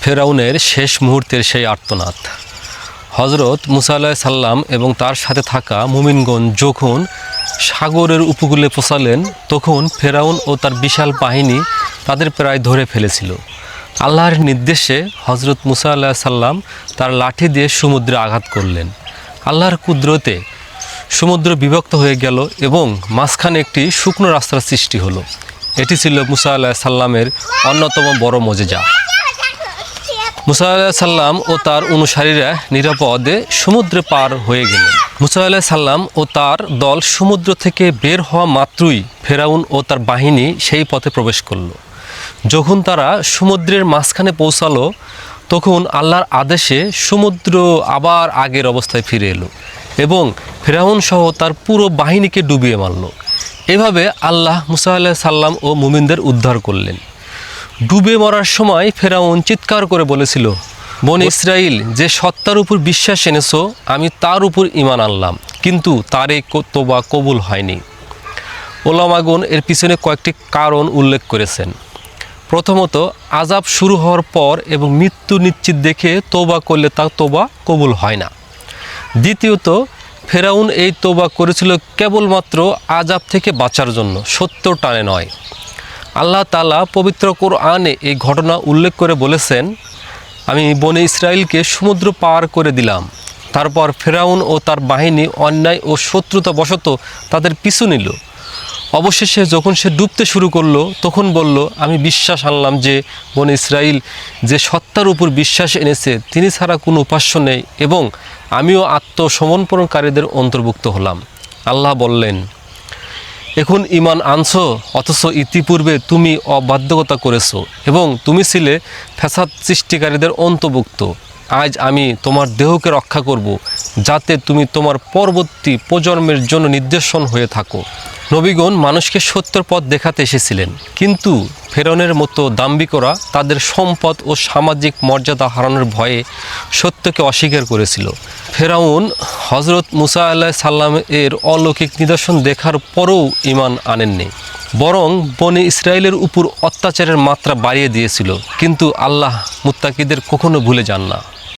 ফেরাউনের শেষ মুহূর্তের সেই আর্তনাদ। হজরত মুসা আলাহ সাল্লাম এবং তার সাথে থাকা মুমিনগণ যখন সাগরের উপকূলে পৌঁছালেন, তখন ফেরাউন ও তার বিশাল বাহিনী তাদের প্রায় ধরে ফেলেছিল। আল্লাহর নির্দেশে হজরত মুসা আল্লাহ সাল্লাম তার লাঠি দিয়ে সমুদ্রে আঘাত করলেন। আল্লাহর কুদরতে সমুদ্র বিভক্ত হয়ে গেল এবং মাঝখানে একটি শুকনো রাস্তার সৃষ্টি হলো। এটি ছিল মুসা আল্লাহ সাল্লামের অন্যতম বড় মজেজা। মুসা সাল্লাম ও তার অনুসারীরা নিরাপদে সমুদ্রে পার হয়ে গেলেন। মুসা সাল্লাম ও তার দল সমুদ্র থেকে বের হওয়া মাত্রই ফেরাউন ও তার বাহিনী সেই পথে প্রবেশ করল। যখন তারা সমুদ্রের মাঝখানে পৌঁছালো, তখন আল্লাহর আদেশে সমুদ্র আবার আগের অবস্থায় ফিরে এলো এবং ফেরাউন সহ তার পুরো বাহিনীকে ডুবিয়ে মারল। এভাবে আল্লাহ মুসা সাল্লাম ও মুমিনদের উদ্ধার করলেন। ডুবে মরার সময় ফেরাউন চিৎকার করে বলেছিল, বন ইসরাইল, যে সত্তার উপর বিশ্বাস এনেছো, আমি তার উপর ইমান আনলাম, কিন্তু তার এই তোবা কবুল হয়নি। ওলামাগুন এর পিছনে কয়েকটি কারণ উল্লেখ করেছেন। প্রথমত আজাব শুরু হওয়ার পর এবং মৃত্যু নিশ্চিত দেখে তোবা করলে তা তোবা কবুল হয় না। দ্বিতীয়ত, ফেরাউন এই তোবা করেছিল কেবলমাত্র আজাব থেকে বাঁচার জন্য, সত্য টানে নয়। আল্লাহ তালা পবিত্র কোরআনে এই ঘটনা উল্লেখ করে বলেছেন, আমি বনে ইসরায়েলকে সমুদ্র পার করে দিলাম। তারপর ফেরাউন ও তার বাহিনী অন্যায় ও শত্রুতা বশত তাদের পিছু নিল। অবশেষে যখন সে ডুবতে শুরু করল, তখন বলল, আমি বিশ্বাস আনলাম যে বন ইসরায়েল যে সত্তার উপর বিশ্বাস এনেছে, তিনি ছাড়া কোনো উপাস্য নেই এবং আমিও আত্মসমর্পণকারীদের অন্তর্ভুক্ত হলাম। আল্লাহ বললেন এখন ইমান আনছো, অথচ ইতিপূর্বে তুমি অবাধ্যকতা করেছ এবং তুমি ছিলে ফ্যাসাদ সৃষ্টিকারীদের অন্তর্ভুক্ত। আজ আমি তোমার দেহকে রক্ষা করব, যাতে তুমি তোমার পরবর্তী প্রজন্মের জন্য নির্দেশন হয়ে থাকো। নবীগণ মানুষকে সত্যর পথ দেখাতে এসেছিলেন। কিন্তু ফেরনের মতো দাম্বিকরা তাদের সম্পদ ও সামাজিক মর্যাদা হারানোর ভয়ে সত্যকে অস্বীকার করেছিল। ফেরাউন হজরত মুসা আল্লাহ সাল্লাম এর অলৌকিক নিদর্শন দেখার পরেও ইমান আনেননি। বরং বনে ইসরায়েলের উপর অত্যাচারের মাত্রা বাড়িয়ে দিয়েছিল। কিন্তু আল্লাহ মুত্তাকিদের কখনো ভুলে যান না।